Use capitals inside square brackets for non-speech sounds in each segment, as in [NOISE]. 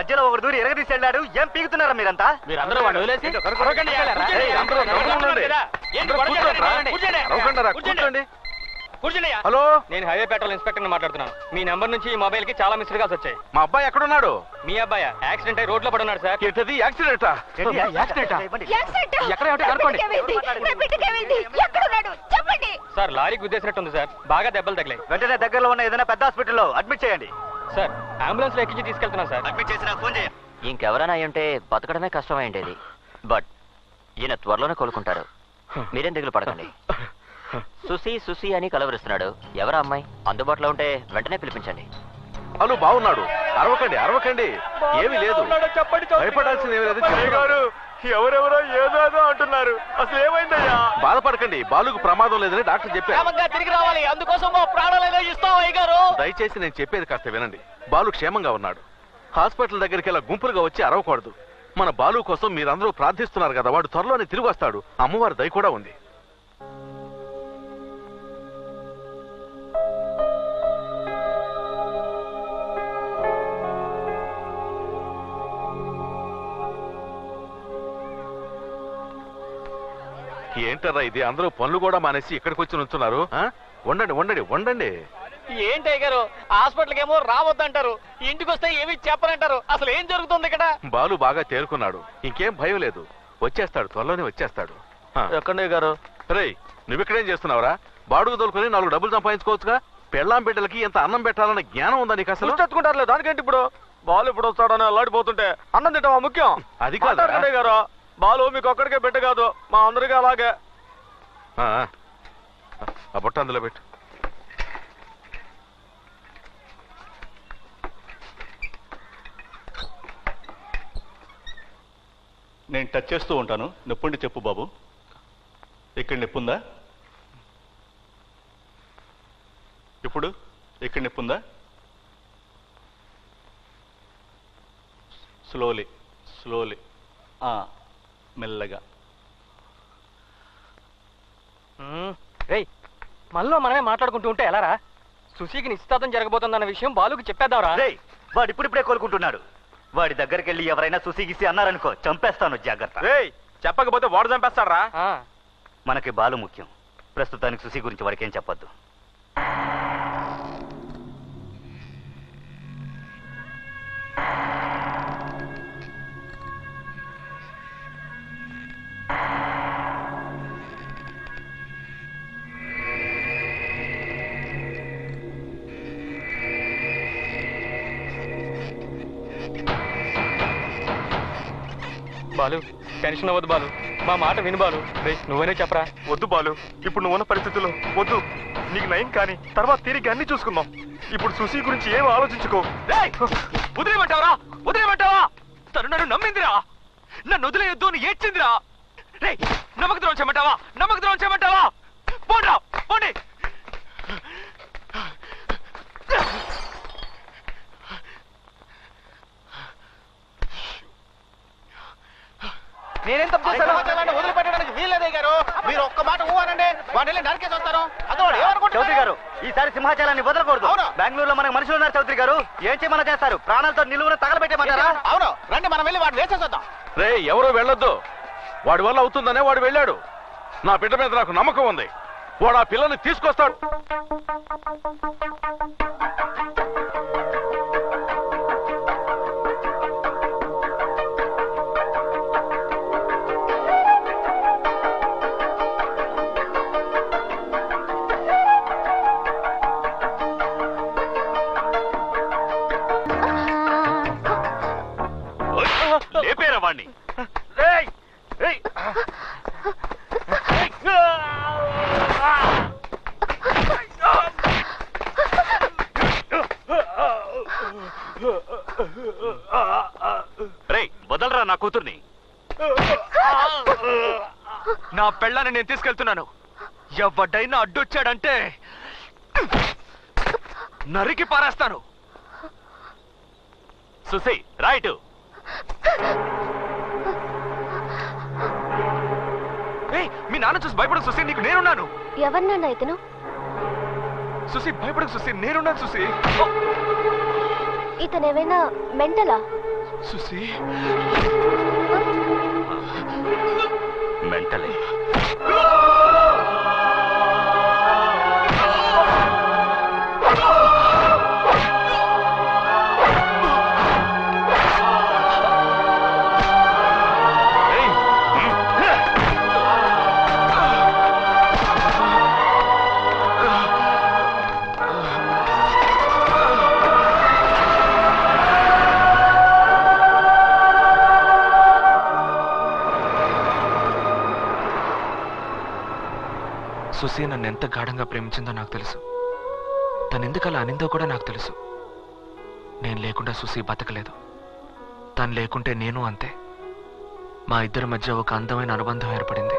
మధ్యలో ఒకడు దూరి ఎరగదీసి వెళ్ళాడు. ఏం పీకుతున్నారా మీరంతా? మీరందరూ వాడిని వదిలేసి ఏంటో కనుక్కో. అరవకండి, కూర్చోండి. ఏయ్, అందరూ కూర్చోండి. ఉండండి. ఏంటి అందరూ గొడవ కూర్చోండి. రా. చేయండి? కూర్చోండి. అరవకండి రా, కూర్చోండి. కూర్చోండి. కూర్చోండి అయ్యా. హలో? నేను హైవే పెట్రోల్ ఇన్స్పెక్టర్ మాట్లాడుతున్నాను. మీ నెంబర్ నుంచి ఈ మొబైల్కి చాలా మిస్డ్ కాల్స్ వచ్చాయి. మా అబ్బాయి ఎక్కడున్నాడు? మీ అబ్బాయి? యాక్సిడెంట్ అయి రోడ్లో పడున్నాడు సార్. ఏంటది? యాక్సిడెంటా? ఏంటి, యాక్సిడెంటా? యాక్సిడెంట్? ఎక్కడ ఎక్కడున్నాడు? చెప్పండి. సార్ లారీ గుద్దేసినట్టుంది సార్. బాగా దెబ్బలు తగిలాయి. వెంటనే దగ్గరలో ఉన్న ఏదైనా పెద్ద హాస్పిటల్లో అడ్మిట్ చేయండి. సార్ అంబులెన్స్లో ఎక్కించి తీసుకెళ్తున్నాను సార్. అడ్మిట్ చేసిన ఫోన్ చేయండి ఇంకెవరైనా ఉంటే బతకడమే కష్టమైండేది బట్ ఈయన త్వరలోనే కోలుకుంటారు. మీరేం దిగులు పడకండి. సుసి సుసి అని కలవరిస్తున్నాడు. ఎవరా అమ్మాయి? అందుబాటులో ఉంటే వెంటనే పిలిపించండి. హలో బాగున్నాడు అరవకండి అరవకండి. ఏమీ లేదు. చెప్పండి భయపడాల్సింది ఏమీ లేదు. అయ్య గారు ఎవరెవరో ఏదో అంటున్నారు. అసలు ఏమైందయ్యా? బాధపడకండి బాలుకు ప్రమాదం లేదని డాక్టర్ చెప్పారు. తిరిగి రావాలి. అందుకోసం మా ప్రాణాలు ఇస్తాం దయచేసి నేను చెప్పేది కాస్త వినండి. బాలు క్షేమంగా ఉన్నాడు. హాస్పిటల్ దగ్గరికి ఇలా గుంపులుగా వచ్చి అరవకూడదు. మన బాలు కోసం మీరందరూ ప్రార్థిస్తున్నారు కదా వాడు త్వరలోనే తిరిగి వస్తాడు. అమ్మవారి దయ కూడా ఉంది. ఏంటరా ఇది? అందరూ పనులు కూడా మానేసి ఇక్కడికి వచ్చి నుంచున్నారు ఆ? ఉండండి ఉండండి ఉండండి. ఏంటి గారు హాస్పిటల్కి ఏమో రావద్దంటారు. ఇంటికి వస్తే ఏమి చెప్పనంటారు అసలు ఏం జరుగుతుంది ఇక్కడ? బాలు బాగా తేరుకున్నాడు. ఇంకేం భయం లేదు. వచ్చేస్తాడు త్వరలోనే వచ్చేస్తాడు. ఎక్కడే గారు రేయ్ నువ్విక్కడేం చేస్తున్నావురా? బాడుగు దొరుకుని నాలుగు డబ్బులు సంపాదించుకోవచ్చుగా? పెళ్ళాం బిడ్డలకి ఎంత అన్నం పెట్టాలన్న జ్ఞానం ఉందా నీకు అసలు? ఎత్తుకుంటారులే దానికేంటి ఇప్పుడు? బాలు ఇప్పుడు వస్తాడని అల్లాడిపోతుంటే అన్నం తింటామా ముఖ్యం? అది. మాట్లాడకండి గారు బాలు మీకు ఒక్కడికే బిడ్డ కాదు మా అందరికీ అలాగే. ఆ, ఆ. ఆ బుట్ట అందులో పెట్టు. నేను టచ్ చేస్తూ ఉంటాను. నొప్పుండి చెప్పు బాబు. ఇక్కడ నొప్పుందా? ఇప్పుడు ఇక్కడ నొప్పుందా? స్లోలీ స్లోలీ మెల్లగా. రేయ్ మనలో మనమే మాట్లాడుకుంటూ ఉంటే ఎలారా సుశీకి నిశ్చితార్థం జరగబోతుందన్న విషయం బాలుకి చెప్పేద్దాంరా. రేయ్ వాడు ఇప్పుడిప్పుడే కోలుకుంటున్నాడు. వాడి దగ్గరికి వెళ్ళి ఎవరైనా సుసిగిసి అన్నారనుకో చంపేస్తాను జాగ్రత్త. చెప్పకపోతే వాడు చంపేస్తాడరా? మనకి బాలు ముఖ్యం. ప్రస్తుతానికి సుసి గురించి వాడికి ఏం చెప్పొద్దు. బాలు. టెన్షన్ అవ్వదు బాలు. మా మాట విను బాలు. రేయ్ నువ్వనే చెప్పరా? వద్దు బాలు. ఇప్పుడు నువ్వు ఉన్న పరిస్థితుల్లో వద్దు. నీకు నయం కానీ తర్వాత తిరిగి అన్ని చూసుకుందాం. ఇప్పుడు సుశీ గురించి ఏం ఆలోచించుకో. వదిలేమంటావరా? వదిలేమంటావా? తను నన్ను నమ్మిందిరా. నన్ను వదిలేయొద్దు అని ఏడ్చిందిరా. రే నమ్మక ద్రోహం చేయమంటావా? నమ్మక ద్రోహం చేయమంటావా పోండ్రా పోండి నేనేం తప్పు వదిలిపెట్టడానికి వీల్లేదే గారు మీరు ఒక్క మాట ఊవానండి వాడిని నరికేసి వస్తారు అదో చౌదరి గారు ఈసారి సింహాచలాన్ని వదలకూడదు. బెంగళూరులో మనకు మనుషులు ఉన్నారు చౌదరి గారు. ఏం చేయమని చేస్తారు? ప్రాణాలతో నిలువున తగలబెట్టేమంటారా అవును. రండి మనం వెళ్ళి వాడిని వేసేసొద్దాం. రే ఎవరు వెళ్ళొద్దు. వాడి వల్ల అవుతుందనే వాడు వెళ్ళాడు. నా బిడ్డ మీద నాకు నమ్మకం ఉంది. వాడు ఆ పిల్లని తీసుకొస్తాడు. కూతుర్ని. నా పెళ్ళాన్ని నేను తీసుకెళ్తున్నాను. ఎవడైనా అడ్డొచ్చాడంటే నరికి పారేస్తాను. సుసి రైట్ మీ నాన్న చూసి భయపడకు సుసి నీకు నేనున్నాను. ఎవరినన్నా ఇతను? సుసి భయపడకు సుసి నేనున్నాను సుసి ఇతనేమైనా మెంటలా? సుసి మెంటలే. సుసి నన్ను ఎంత గాఢంగా ప్రేమించిందో నాకు తెలుసు. తను ఎందుకు అలా అనిందో కూడా నాకు తెలుసు. నేను లేకుండా సుసి బతకలేదు. తను లేకుంటే నేను అంతే. మా ఇద్దరి మధ్య ఒక అందమైన అనుబంధం ఏర్పడింది.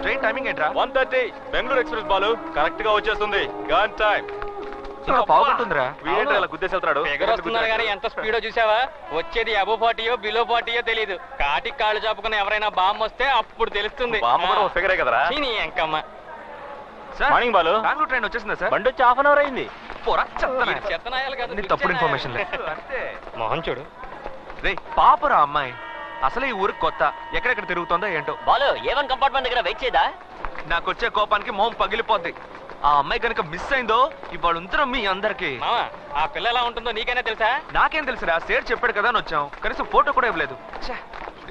ట్రైన్ టైమింగ్ ఏంట్రా? One thirty. Bengaluru express Balu కరెక్ట్గా వచ్చేస్తుంది. గాన్ టైం కానీ ఎంత స్పీడో చూసావా? వచ్చేది అబో ఫార్టీయో బిలో ఫార్టీయో తెలియదు కాటికి కాళ్ళు చాపుకుని ఎవరైనా బాంబు వస్తే అప్పుడు తెలుస్తుంది. కూడా ఫిగరే కదరా? నీ ఎంకమ్మ. మార్నింగ్ బాలు. బెంగళూరు ట్రైన్ వచ్చేసిందా సార్? బండి వచ్చి హాఫ్ అన్ అవర్ అయింది. పోరా చెత్తనాయాలు కాదు, తప్పుడు. ఇన్ఫర్మేషన్ మొహం చూడు. రే పాపరా అమ్మాయి. అసలే ఈ ఊరికి కొత్త. ఎక్కడెక్కడ తిరుగుతుందో ఏంటో. బాలు ఏవన్ కంపార్ట్మెంట్ దగ్గర వెయిట్ చేయదా? నాకు వచ్చే కోపానికి మొహం పగిలిపోద్ది. ఆ అమ్మాయి కనుక మిస్ అయిందో ఇవాళ ఉందరం మీ అందరికి. మావా ఆ పిల్ల ఎలా ఉంటుందో నీకైనా తెలుసా? నాకేం తెలుసురా సేర్ చెప్పాడు కదా అని వచ్చాం. కనీసం ఫోటో కూడా ఇవ్వలేదు. ఛే,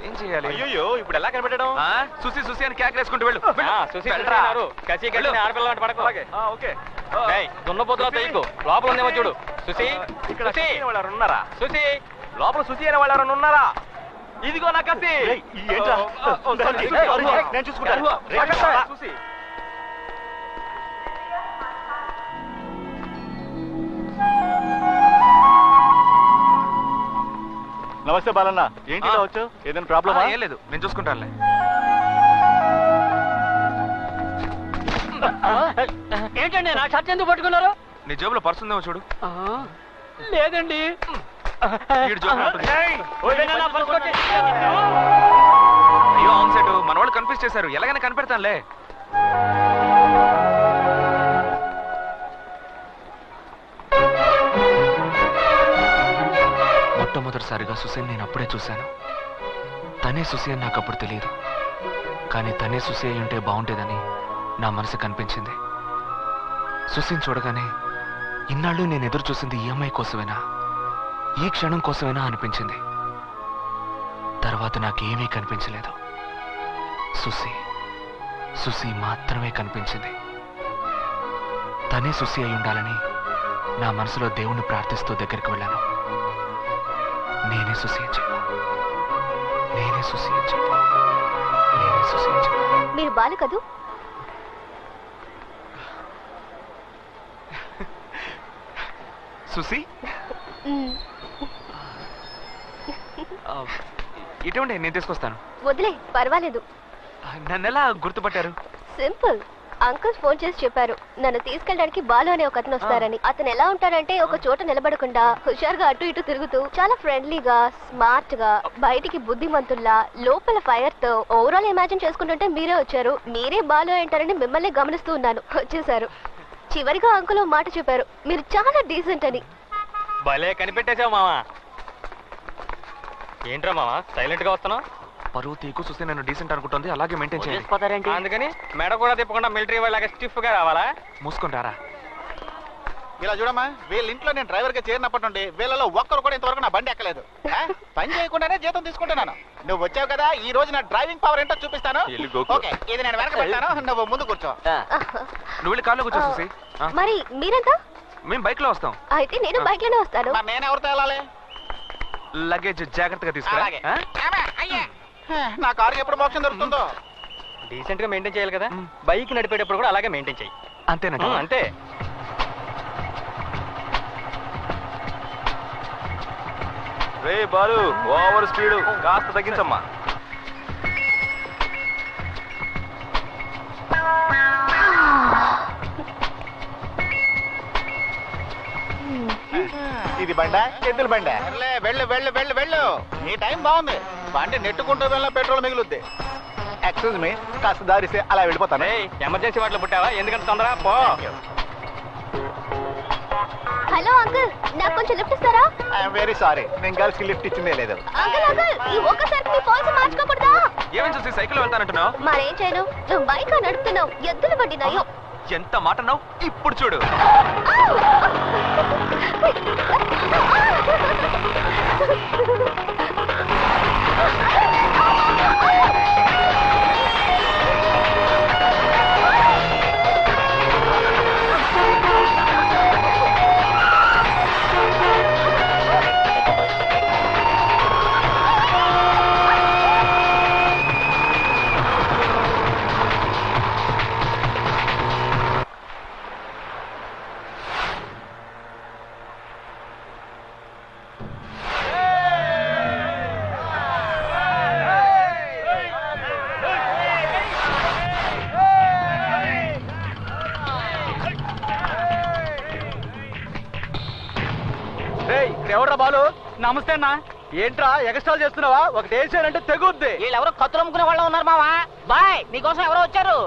ఏం చేయాలి? అయ్యో ఇప్పుడు ఎలా కనిపెట్టడం? ఆ, సుసి సుసి అని కేకలేసుకుంటూ వెళ్ళు. వెళ్ళు. చూసి వెళ్ళరా. కసి వెళ్ళు. కసి ఆడపిల్ల అంటే పడకు. అలాగే. ఆ, ఓకే. ఆ, దున్నపోతులా తెయ్యకు లోపల ఉందేమో చూడు. సుసి ఇక్కడ వాళ్ళు ఉన్నారా? సుసి. లోపల సుసి అనే వాళ్ళు ఎవరైనా ఉన్నారా? ఇదిగో నా కత్తి. నేను చూసుకుంటాను. నమస్తే బాలన్న. ఏంటి ఇలా ఆ. వచ్చు ఏదైనా ప్రాబ్లమా ఏం లేదు. నేను చూసుకుంటానులే. ఏంటండి? నా షర్ట్ ఎందుకు పట్టుకున్నారు? నీ జేబులో పర్స్ ఉందేమో చూడు. లేదండి. అయ్యో అవును సెట్ మన వాళ్ళు కన్ఫ్యూజ్ చేశారు. ఎలాగైనా కనిపెడతానులే. మొట్టమొదటిసారిగా సుసేన్ నేను అప్పుడే చూశాను. తనే సుసి అని నాకు అప్పుడు తెలియదు. కానీ తనే సుసి అయి ఉంటే బాగుండేదని నా మనసు కనిపించింది. సుసిని చూడగానే ఇన్నాళ్ళు నేను ఎదురు చూసింది ఈ అమ్మాయి కోసమేనా? ఈ క్షణం కోసమేనా అనిపించింది. తర్వాత నాకేమీ కనిపించలేదు. సుసి సుసి మాత్రమే కనిపించింది. తనే సుసి అయి ఉండాలని నా మనసులో దేవుణ్ణి ప్రార్థిస్తూ దగ్గరికి వెళ్ళాను. నేనే సుసి అని చెప్పు. నేనే సుసి అని చెప్పు. నేనే సుసి అని చెప్పు. మీరు బాలు కదూ? సుసి ఇటువంటి నేను తీసుకొస్తాను. వదిలే పర్వాలేదు. నన్ను ఎలా గుర్తుపట్టారు? సింపుల్. అంకుల్ ఫోన్ చేసి చెప్పారు. నన్ను తీసుకెళ్ళడానికి బాలు అనే ఒక అతను వస్తారని. అతను ఎలా ఉంటాడంటే ఒక చోట నిలబడకుండా హుషారుగా అటు ఇటు తిరుగుతూ చాలా ఫ్రెండ్లీగా స్మార్ట్గా బయటికి బుద్ధిమంతుల్లా లోపల ఫైర్తో ఓవరాల్ ఇమాజిన్ చేసుకుంటుంటే మీరే వచ్చారు. మీరే బాలు అంటారని మిమ్మల్ని గమనిస్తూ ఉన్నాను. వచ్చేసారు చివరిగా అంకుల్ మాట చెప్పారు. మీరు చాలా డీసెంట్ అని. భలే కనిపెట్టేశావు మావా. ఏంట్రా మావా సైలెంట్గా వస్తున్నావు? పరువు తీకు చూస్తే నేను డీసెంట్ అనుకుంటుంది అలాగే మెయింటైన్ చేయాలి అందుకని మెడ కూడా తిప్పకుండా మిలిటరీ వాళ్ళగా స్టిఫ్గా రావాలా? మూసుకుంటారా? ఇలా చూడమ్మా వీళ్ళ ఇంట్లో నేను డ్రైవర్గా చేరినప్పటి నుండి వీళ్ళలో ఒక్కరు కూడా ఇంతవరకు నా బండి ఎక్కలేదు? పని చేయకుండానే జీతం తీసుకుంటున్నాను. నువ్వు వచ్చావు కదా ఈ రోజు నా డ్రైవింగ్ పవర్ ఏంటో చూపిస్తాను. ఓకే ఇది నేను వెనక పెడతాను. నువ్వు ముందు కూర్చో. నువ్వు కార్లో కూర్చో మరి మీరంతా? మేము బైక్లో వస్తాం. అయితే నేను బైక్లోనే వస్తాను. మరి నేను ఎవరితో వెళ్ళాలి? లగేజ్ జాగ్రత్తగా తీసుకురా. అలాగే. ఆ? ఏమే? అయ్యే. నా కారు ఎప్పుడు మోక్షం దొరుకుతుందో? డీసెంట్గా మెయింటైన్ చేయాలి కదా. బైక్ నడిపేటప్పుడు కూడా అలాగే మెయింటైన్ చేయి. అంతేనంట ఉమ్, అంతే. రే బాలు ఓవర్ స్పీడ్ కాస్త తగ్గించమ్మా. ఇది బండ? ఎద్దుల బండ? వెళ్ళు వెళ్ళు వెళ్ళు వెళ్ళు. నీ టైం బాగుంది. బండి నెట్టుకుంటూ వెళ్ళిన పెట్రోల్ మిగులుద్ది. ఎక్స్క్యూజ్ మీ కాస్త దారిస్తే అలా వెళ్ళిపోతాను. ఏయ్ ఎమర్జెన్సీ వాటిలో పుట్టావా? ఎందుకంటే తొందర పో. హలో అంకుల్ నాకు కొంచెం లిఫ్ట్ ఇస్తారా? ఐఎమ్ వెరీ సారీ నేను గర్ల్స్కి లిఫ్ట్ ఇచ్చిందే లేదు. అంకుల్ అంకుల్ ఈ ఒక్కసారి మీ పాలసీ మార్చుకోకూడదా? ఏమని చూసి సైకిల్ వెళ్తానంటున్నావు? మరేం చేయను? నువ్వు బైక్ నడుపుతున్నావు ఎద్దుల బండి నయం. ఎంత మాట అన్నావు? ఇప్పుడు చూడు. ఎవడ్రా [LAUGHS] బాలు నమస్తే అన్న. ఏంట్రా ఎగస్ట్రాల్ చేస్తున్నావా? ఒకటి వేసానంటే తెగుద్ది. వీళ్ళెవరో కత్తులు అమ్ముకునే వాళ్ళు ఉన్నారు మావా. బాయ్ నీకోసం ఎవరో వచ్చారు.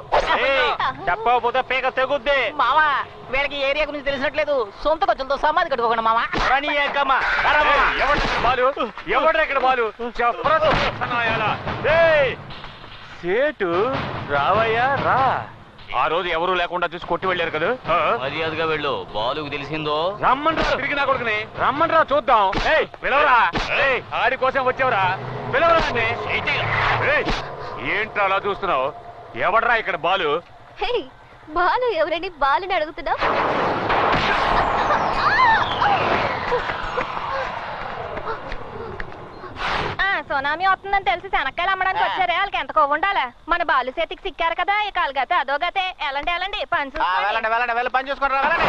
చెప్పకపోతే పీక తెగుద్ది. మావా వీళ్ళకి ఏరియా గురించి తెలిసినట్లేదు. సొంత ఖర్చులతో సమాధి కట్టుకోకుండా మావా. రాని ఏకమ్మా. ఎవరు బాలు? ఎవడ్రా ఇక్కడ బాలు? చెప్పరా సేటు రావయ్యా రా. ఆ రోజు ఎవరు లేకుండా చూసి కొట్టి వెళ్ళారు కదా? మర్యాదగా వెళ్ళు. బాలుకు తెలిసిందో? రమ్మండ్రా తిరిగి నా కొడుకుని. రమ్మండ్రా చూద్దాం. ఏయ్ పిలవరా. ఏయ్. ఆడి కోసం వచ్చావురా. పిలవరా అండి ఏయ్, ఏంట్రా అలా చూస్తున్నావు? ఎవడ్రా ఇక్కడ బాలు? హే బాలు ఎవరని బాలుని అడుగుతున్నావు? సునామీ వస్తుందని తెలిసి శనక్కాయలు అమ్మడానికి వచ్చారే? వాళ్ళకి ఎంత కొవ్వు ఉండాలా? మన బాలు చేతికి సిక్కారు కదా ఇక వాళ్ళగతే అదో గతే. ఎలాంటి ఎలాంటి పని ఆ, చూసుకోండి. వెళ్ళండి వెళ్ళండి వెళ్ళి పని చూసుకోండి రా, వెళ్ళండి.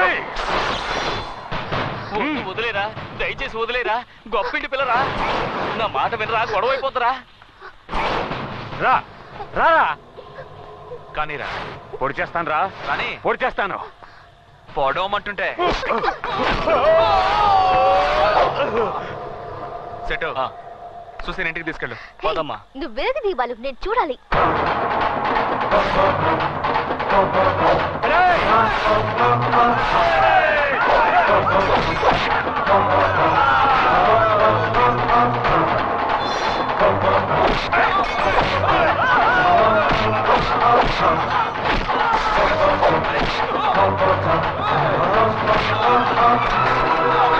ఏయ్, వద్దు, వదిలేరా? దయచేసి వదిలేరా? గొప్పింటి పిల్లరా? నా మాట వినరా? గొడవ అయిపోతురా రా రా కానీ రా. పొడి చేస్తాను రా. కానీ? పొడి చేస్తాను. పొడవమంటుంటే సెట్ చూసి ఇంటికి తీసుకెళ్ళు. పోదమ్మా. నువ్వు వెనక దీవాలు నేను చూడాలి. Hey! Oh, [LAUGHS]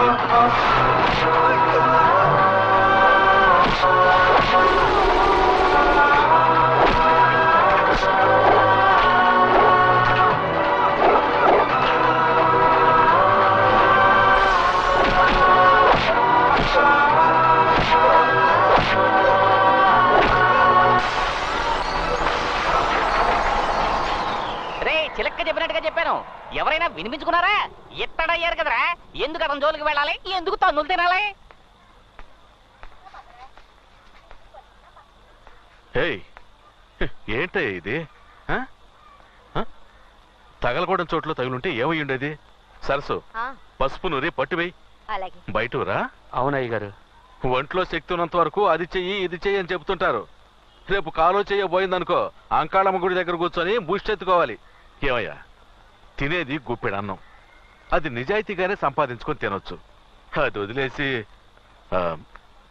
ah ah hey ఏంటయ్య ఇది? తగలకూడని చోట్ల తగులుంటే ఏమై ఉండేది? సరసు పసుపు నూరి పట్టువేయి అలాగే. బయటరా? అవునయ్య గారు ఒంట్లో శక్తి ఉన్నంత వరకు అది చెయ్యి ఇది చెయ్యి అని చెప్తుంటారు రేపు కాలో చెయ్య పోయిందనుకో అంకాళమ్మ గుడి దగ్గర కూర్చొని ఎత్తుకోవాలి. ఏమయ్యా తినేది గుప్పెడు అన్నం. అది నిజాయితీగానే సంపాదించుకొని తినొచ్చు. అది వదిలేసి ఆ,